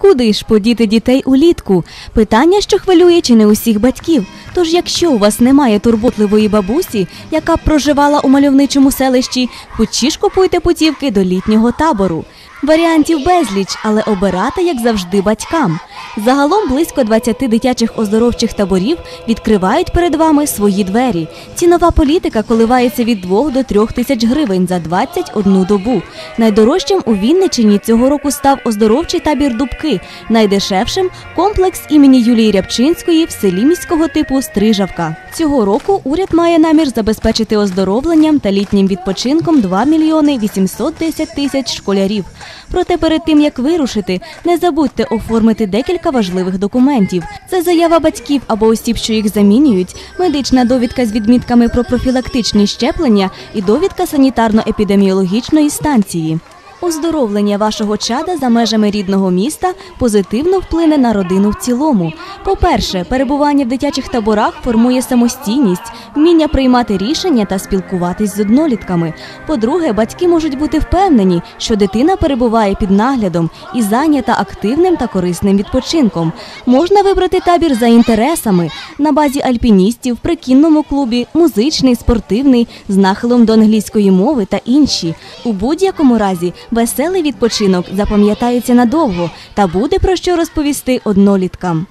Куди ж подіти дітей улітку? Питання, що хвилює чи не усіх батьків. Тож, якщо у вас немає турботливої бабусі, яка проживала у мальовничому селищі, хоч купуйте путівки до літнього табору. Варіантів безліч, але обирати, як завжди, батькам. Загалом близько 20 дитячих оздоровчих таборів відкривають перед вами свої двері. Цінова політика коливається від 2 до 3 тисяч гривень за 21 добу. Найдорожчим у Вінничині цього року став оздоровчий табір Дубки, найдешевшим комплекс імені Юлії Рябчинської в селі міського типу Стрижавка. Цього року уряд має намір забезпечити оздоровленням та літнім відпочинком 2 мільйони 810 тисяч школярів. Проте перед тим як вирушити, не забудьте оформити декілька важливих документів. Це заява батьків або осіб, що їх замінюють, медична довідка з відмітками про профілактичні щеплення і довідка санітарно-епідеміологічної станції. Оздоровлення вашого чада за межами рідного міста позитивно вплине на родину в цілому. По-перше, перебування в дитячих таборах формує самостійність, вміння приймати рішення та спілкуватись з однолітками. По-друге, батьки можуть бути впевнені, що дитина перебуває під наглядом і зайнята активним та корисним відпочинком. Можна вибрати табір за інтересами на базі альпіністів, при кінному клубі, музичний, спортивний, з нахилом до англійської мови та інші. У будь-якому разі веселий відпочинок запам'ятається надовго та буде про що розповісти одноліткам.